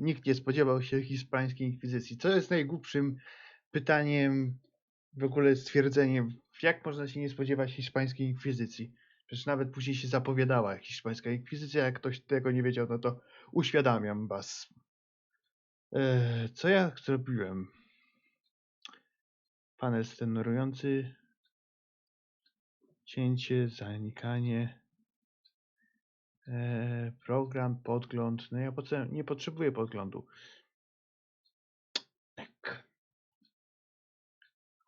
nikt nie spodziewał się hiszpańskiej inkwizycji. Co jest najgłupszym pytaniem, w ogóle stwierdzeniem, jak można się nie spodziewać hiszpańskiej inkwizycji? Przecież nawet później się zapowiadała hiszpańska inkwizycja. Jak ktoś tego nie wiedział, no to uświadamiam was. Eee, co ja zrobiłem? Panel stenurujący. Cięcie, zanikanie. Eee, program, podgląd. No ja nie potrzebuję podglądu. Tak.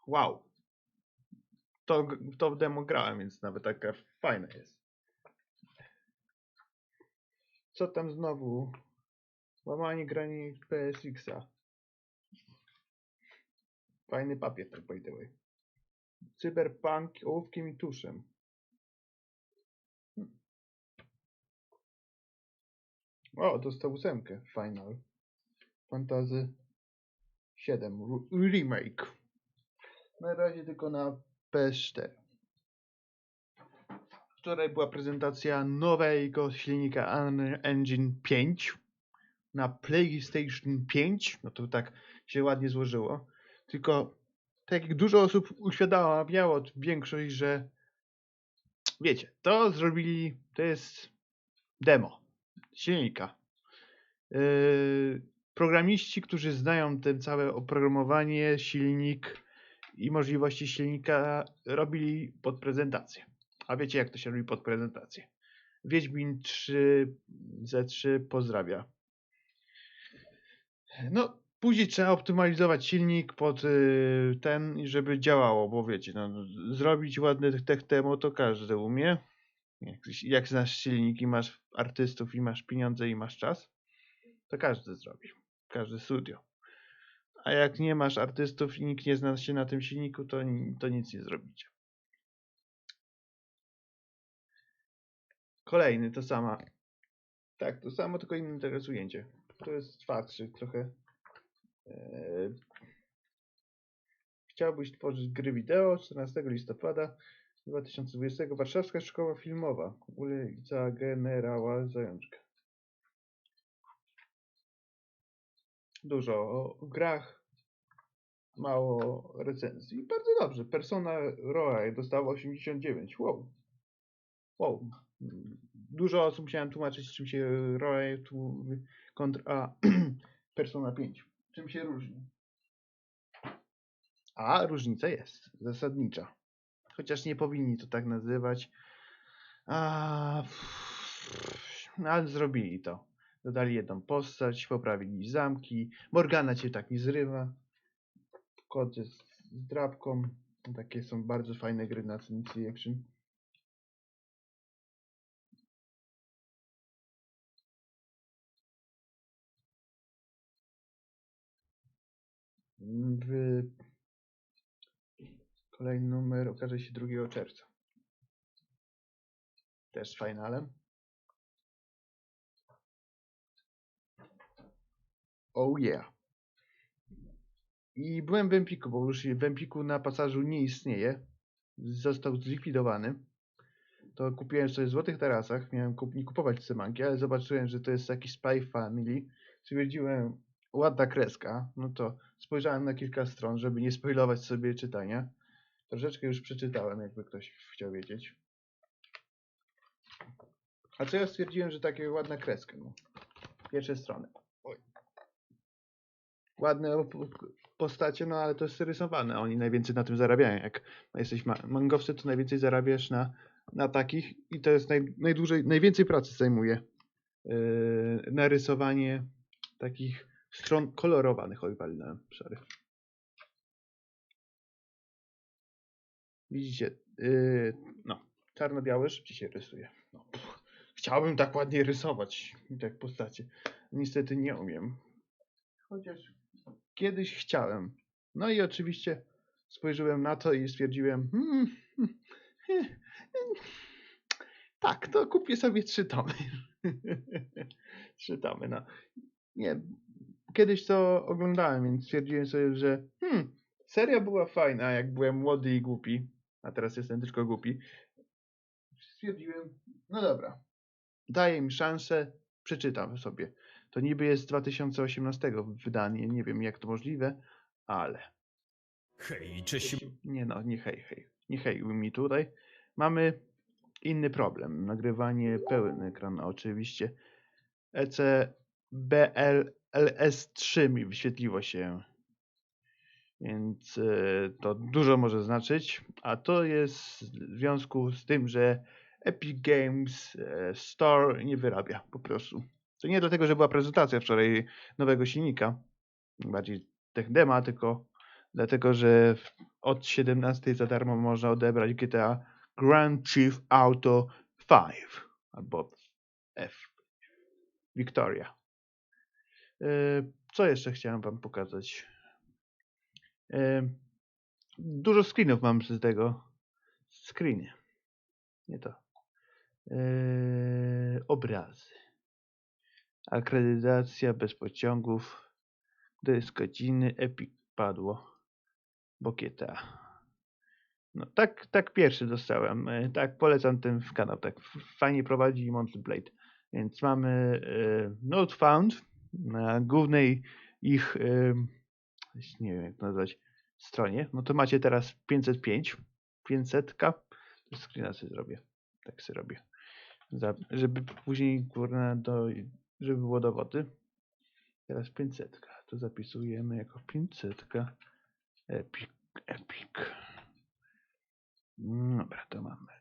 Wow. To, to demo grałem, więc nawet taka fajna jest. Co tam znowu? Łamanie granic PSX-a. Fajny papier, tak by the way. Cyberpunk ołówkiem i tuszem. O, dostał ósemkę. Final. Fantazy 7 Re- Remake. Na razie tylko na PS4. Wczoraj była prezentacja nowego silnika Unreal Engine 5 na PlayStation 5. No to tak się ładnie złożyło. Tylko tak jak dużo osób uświadamiało większość, że wiecie, to zrobili, to jest demo silnika. Yy, programiści, którzy znają ten całe oprogramowanie, silnik i możliwości silnika, robili pod prezentację. A wiecie, jak to się robi pod prezentację? Wiedźmin 3 Z3 pozdrawia. No, później trzeba optymalizować silnik pod y, ten, żeby działało, bo wiecie, no, zrobić ładny tech demo to każdy umie. Jak, znasz silnik i masz artystów i masz pieniądze i masz czas, to każdy zrobi. Każdy studio. A jak nie masz artystów i nikt nie zna się na tym silniku, to, to nic nie zrobicie. Kolejny to sama. Tak, to samo, tylko inne teraz ujęcie. To jest twardszy trochę. Eee, Chciałbyś tworzyć gry wideo 14 listopada 2020 Warszawska Szkoła Filmowa ulica Generała Zajączka. Dużo o grach, mało recenzji. Bardzo dobrze. Persona Roy dostała 89. Wow. Wow. Dużo osób musiałem tłumaczyć, czym się Roy tu kontra Persona 5. Czym się różni. A różnica jest zasadnicza. Chociaż nie powinni to tak nazywać. A, no, ale zrobili to. Dodali jedną postać, poprawili zamki. Morgana cię tak nie zrywa. Kod jest z drapką. Takie są bardzo fajne gry na Tennessee Action. W... Kolejny numer okaże się 2 czerwca. Też finalem. Oh yeah. I byłem w Empiku, bo już w Empiku na pasażu nie istnieje. Został zlikwidowany. To kupiłem sobie w Złotych Tarasach. Miałem kup nie kupować Symanki, ale zobaczyłem, że to jest jakiś Spy Family. Stwierdziłem, ładna kreska. No to spojrzałem na kilka stron, żeby nie spoilować sobie czytania. Troszeczkę już przeczytałem, jakby ktoś chciał wiedzieć. A co ja stwierdziłem, że takie ładna kreska. No. Pierwsze strony. Oj. Ładne postacie, no ale to jest rysowane. Oni najwięcej na tym zarabiają. Jak jesteś ma- mangowcy, to najwięcej zarabiasz na, na takich i to jest naj, najdłużej, najwięcej pracy zajmuje yy, narysowanie takich stron kolorowanych. Oj, walnąłem, sorry. Widzicie, yy, no, czarno-białe szybciej się rysuje. No, pff, chciałbym tak ładnie rysować, tak postacie. Niestety nie umiem. Chociaż kiedyś chciałem. No i oczywiście spojrzałem na to i stwierdziłem, hmm, hmm, hmm, hmm, tak, to kupię sobie trzy tomy. trzy tomy, no. Nie, kiedyś to oglądałem, więc stwierdziłem sobie, że hmm, seria była fajna, jak byłem młody i głupi, a teraz jestem tylko głupi. Stwierdziłem, no dobra, daję im szansę, przeczytam sobie. To niby jest z 2018 wydanie, nie wiem jak to możliwe, ale... Hej, cześć. Nie no, nie hej, hej. Nie hej mi tutaj. Mamy inny problem. Nagrywanie pełen ekran oczywiście. E ECBLS3 mi wyświetliło się. Więc e, to dużo może znaczyć. A to jest w związku z tym, że Epic Games e, Store nie wyrabia po prostu. To nie dlatego, że była prezentacja wczoraj nowego silnika, bardziej Techdema, tylko dlatego, że od 17 za darmo można odebrać GTA Grand Chief Auto 5 albo F. Victoria. E, Co jeszcze chciałem wam pokazać? Dużo screenów mam z tego. Screeny. Nie to. Obrazy. Akredytacja bez pociągów. To jest godziny. Epic padło. Bokieta. No tak, tak pierwszy dostałem. E, Tak polecam ten kanał. Tak fajnie prowadzi Monty Blade. Więc mamy e, Not Found na głównej ich nie wiem jak to nazwać stronie. No to macie teraz 505. 500. To screena sobie zrobię. Tak sobie robię. Za, żeby później kurna do, żeby było dowody. Teraz 500. To zapisujemy jako 500. Epic. Epic. Mm, Dobra, to mamy.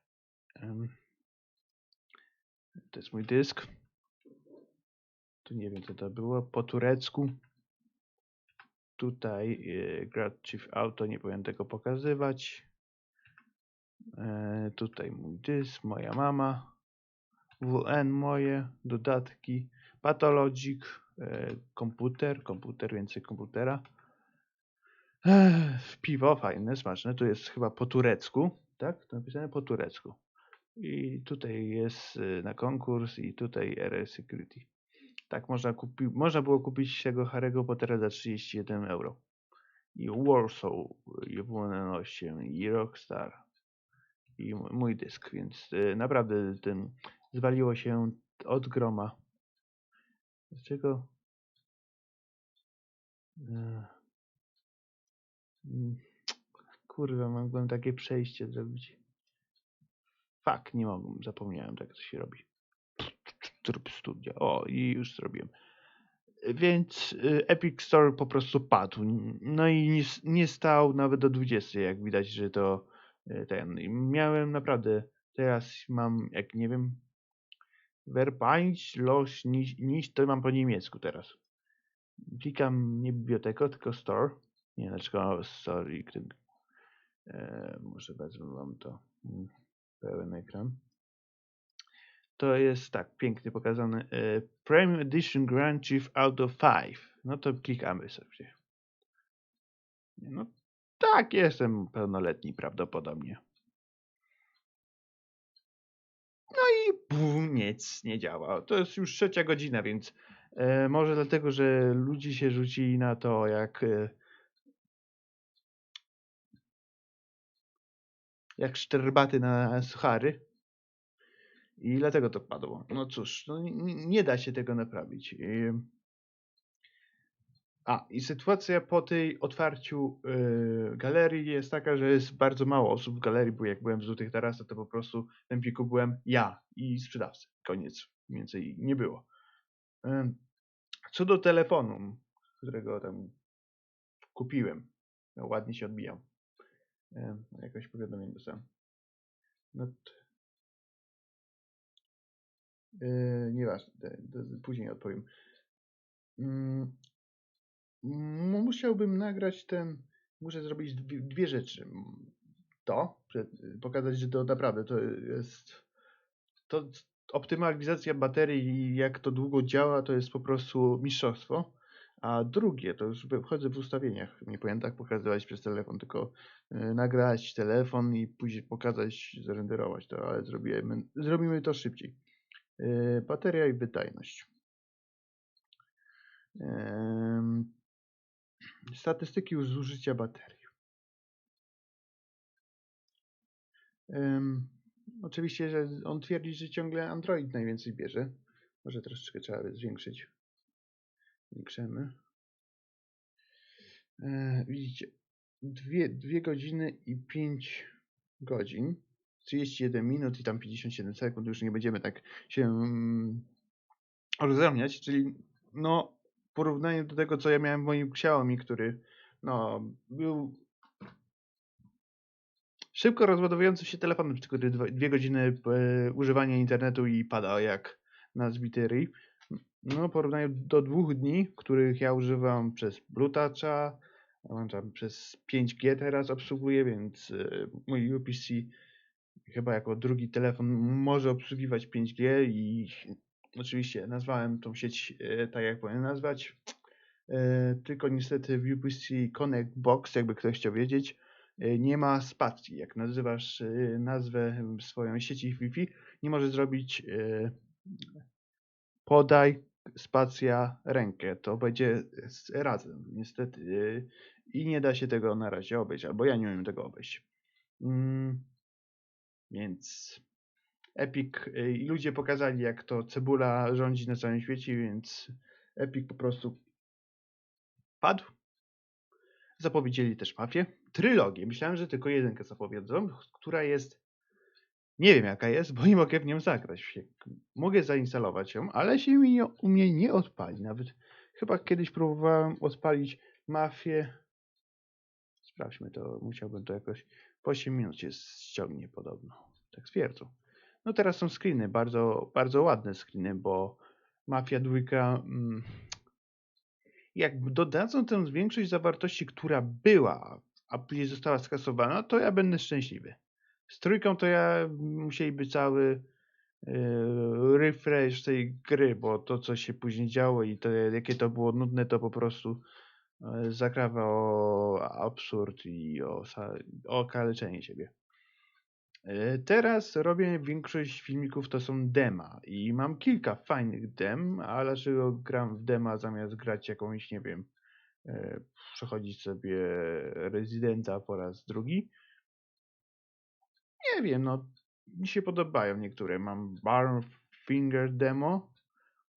To jest mój dysk. Tu nie wiem co to było. Po turecku. Tutaj e, Grad Chief Auto, nie powinien tego pokazywać. E, tutaj mój dysk, moja mama. WN moje, dodatki. Pathologic, e, komputer, komputer, więcej komputera. Ech, piwo fajne, smaczne. Tu jest chyba po turecku, tak? To napisane po turecku. I tutaj jest y, na konkurs i tutaj RS Security. Tak można, kupi, można było kupić tego Harry'ego Pottera za 31 euro. I Warsaw, i WN8, i Rockstar. I mój dysk, więc y, naprawdę ten zwaliło się od groma. Dlaczego? Ech. Mm, Kurwa, mogłem takie przejście zrobić. Fuck, nie mogłem, zapomniałem, tak to się robi. Tryb studia. O, i już zrobiłem. Więc y, Epic Store po prostu padł. No i nie, nie stał nawet do 20, jak widać, że to y, ten. I miałem naprawdę, teraz mam, jak nie wiem, los, niż, niż, to mam po niemiecku teraz. Klikam nie biblioteka, tylko store. Nie, dlaczego sorry. klik- E, może wezmę wam to. mm, Pełen ekran. To jest tak, pięknie pokazane. E, Premium Edition Grand Chief Auto 5. No to klikamy sobie. No tak, jestem pełnoletni prawdopodobnie. No i bum, nic nie działa. To jest już trzecia godzina, więc e, może dlatego, że ludzie się rzucili na to, jak e, jak szczerbaty na suchary. I dlatego to padło. No cóż, no, nie, da się tego naprawić. A, i sytuacja po tej otwarciu y, galerii jest taka, że jest bardzo mało osób w galerii, bo jak byłem w Złotych Tarasach, to po prostu w Empiku byłem ja i sprzedawcy. Koniec. Więcej nie było. Ym, Co do telefonu, którego tam kupiłem, no, ładnie się odbijał. Ym, Jakoś powiadomienie dostałem. No, t- Yy, nieważne, później odpowiem. Mm, m- musiałbym nagrać ten. Muszę zrobić dwie, dwie rzeczy. To, przed, pokazać, że to naprawdę to jest. To optymalizacja baterii i jak to długo działa, to jest po prostu mistrzostwo. A drugie, to już wchodzę w ustawieniach. Nie powinien tak pokazywać przez telefon, tylko y, nagrać telefon i później pokazać, zarenderować to, ale zrobimy, zrobimy to szybciej. Yy, Bateria i wydajność. Statystyki zużycia baterii. Oczywiście, że on twierdzi, że ciągle Android najwięcej bierze. Może troszeczkę trzeba zwiększyć. Zwiększymy. E, widzicie, dwie, dwie godziny i 5 godzin, 31 minut i tam 57 sekund, już nie będziemy tak się mm, rozramiać, czyli no w porównaniu do tego, co ja miałem w moim Xiaomi, który no był szybko rozładowujący się telefon, który dwa- dwie godziny e, używania internetu i pada jak na zbity ryj. No, w porównaniu do dwóch dni, których ja używam przez Bluetooth'a, przez 5G teraz obsługuję, więc e, mój UPC chyba jako drugi telefon może obsługiwać 5G i oczywiście nazwałem tą sieć e, tak, jak powinien nazwać. E, Tylko niestety w UPC Connect Box, jakby ktoś chciał wiedzieć, e, nie ma spacji. Jak nazywasz nazwę swoją sieci Wi-Fi, nie możesz zrobić podaj spacja rękę. To będzie razem, niestety. I nie da się tego na razie obejść, albo ja nie umiem tego obejść. Więc Epic y, i ludzie pokazali, jak to cebula rządzi na całym świecie, więc Epic po prostu padł. Zapowiedzieli też mafię. Trylogię. Myślałem, że tylko jedynkę zapowiedzą, która jest. Nie wiem jaka jest, bo nie mogę w nią zagrać. Mogę zainstalować ją, ale się mi u mnie nie odpali. Nawet chyba kiedyś próbowałem odpalić mafię. Sprawdźmy to, musiałbym to jakoś. Po 8 minut się ściągnie podobno. Tak twierdzą. No teraz są screeny, bardzo, bardzo ładne screeny, bo Mafia 2 mm, jak dodadzą tę większość zawartości, która była, a później została skasowana, to ja będę szczęśliwy. Z trójką to ja musieliby cały yy, refresh tej gry, bo to co się później działo i to jakie to było nudne, to po prostu yy, zakrawa o absurd i o, o okaleczenie siebie. E, Teraz robię większość filmików to są dema i mam kilka fajnych dem, a dlaczego gram w dema zamiast grać jakąś, nie wiem, e, przechodzić sobie rezydenta po raz drugi? Nie wiem, no mi się podobają niektóre. Mam Barn Finger demo,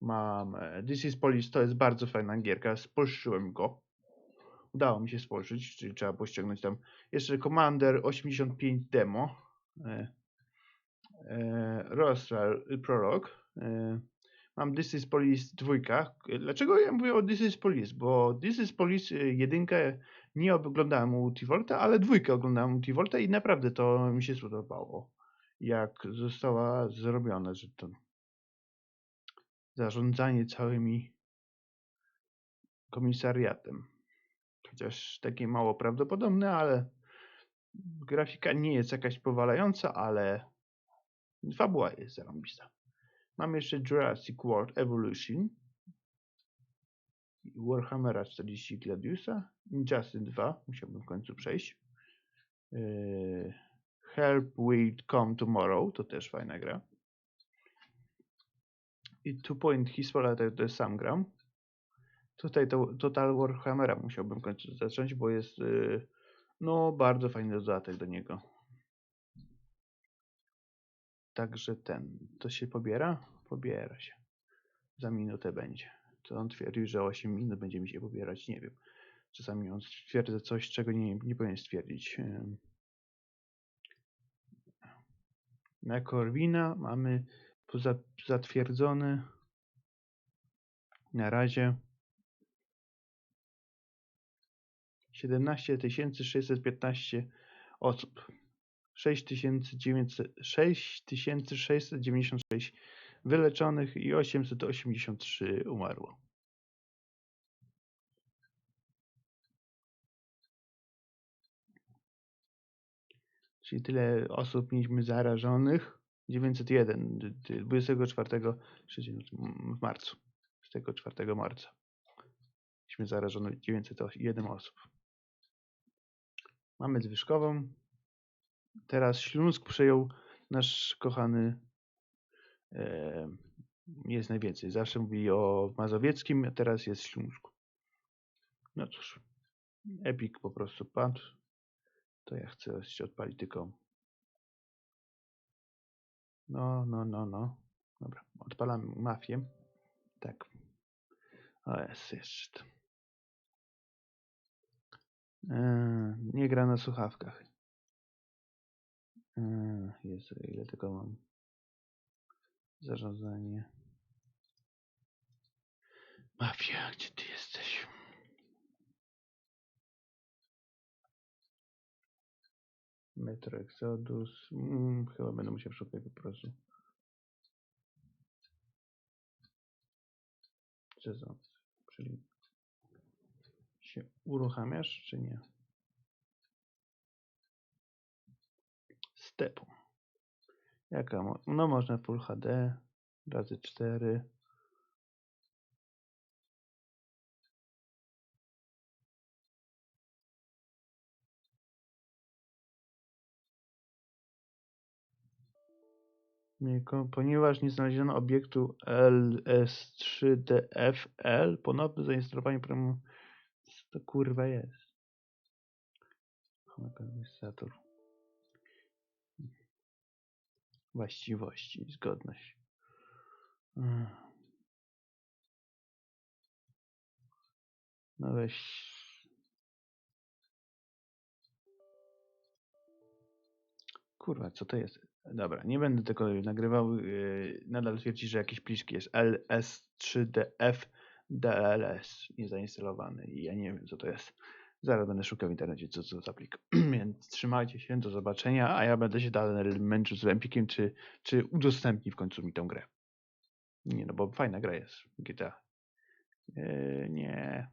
mam e, This is Police, to jest bardzo fajna gierka, spolszyłem go. Udało mi się spolszyć, czyli trzeba było ściągnąć tam jeszcze Commander 85 demo. E, e, Prolog. E, mam This is Police 2. Dlaczego ja mówię o This is Police? Bo This is Police e, jedynkę nie oglądałem Multivolta, ale dwójkę oglądałem Multivolta i naprawdę to mi się spodobało. Jak została zrobione, że to zarządzanie całymi komisariatem. Chociaż takie mało prawdopodobne, ale grafika nie jest jakaś powalająca, ale fabuła jest zarąbista. Mamy jeszcze Jurassic World Evolution, Warhammera 40 Gladiusa, Injustice 2, musiałbym w końcu przejść. Yy, Help Will Come Tomorrow, to też fajna gra. I Two Point History, to, to sam gram. Tutaj to Total Warhammera musiałbym końcu zacząć, bo jest yy, no bardzo fajny dodatek do niego. Także ten, to się pobiera? Pobiera się. Za minutę będzie. To on twierdził, że 8 minut będzie mi się pobierać, nie wiem. Czasami on stwierdza coś, czego nie, nie powinien stwierdzić. Ym. Na Corwina mamy zatwierdzony na razie 17 615 osób. 6900 6696 wyleczonych i 883 umarło. Czyli tyle osób mieliśmy zarażonych. 901 d- d- 24 trzeciego, w marcu. 24 marca. Mieliśmy zarażonych 901 osób. Mamy zwyżkową. Teraz Śląsk przejął nasz kochany. E, jest najwięcej. Zawsze mówi o Mazowieckim, a teraz jest Śląsku. No cóż, Epic po prostu padł. To ja chcę jeszcze odpalić tylko. No, no, no, no. Dobra, odpalamy mafię. Tak. O jest jeszcze nie gra na słuchawkach. Eee, Jezu, ile tego mam? Zarządzanie. Mafia, gdzie ty jesteś? Metro Exodus. Mm, chyba będę musiał szukać po prostu. Sezon. Czyli się uruchamiasz, czy nie? Stepu. Jaka? No można Full HD razy 4. Nie, ko- Ponieważ nie znaleziono obiektu LS3DFL, ponowne zainstalowanie programu. To kurwa jest? Administrator. Właściwości, zgodność. Mm. No weź. Kurwa, co to jest? Dobra, nie będę tego nagrywał. Yy, nadal twierdzi, że jakieś pliczki jest LS3DF DLS niezinstalowany i ja nie wiem, co to jest. Zaraz będę szukał w internecie, co to za plik. Więc trzymajcie się, do zobaczenia, a ja będę się dalej męczył z Empikiem, czy, czy udostępni w końcu mi tę grę. Nie, no bo fajna gra jest, GTA. Yy, nie,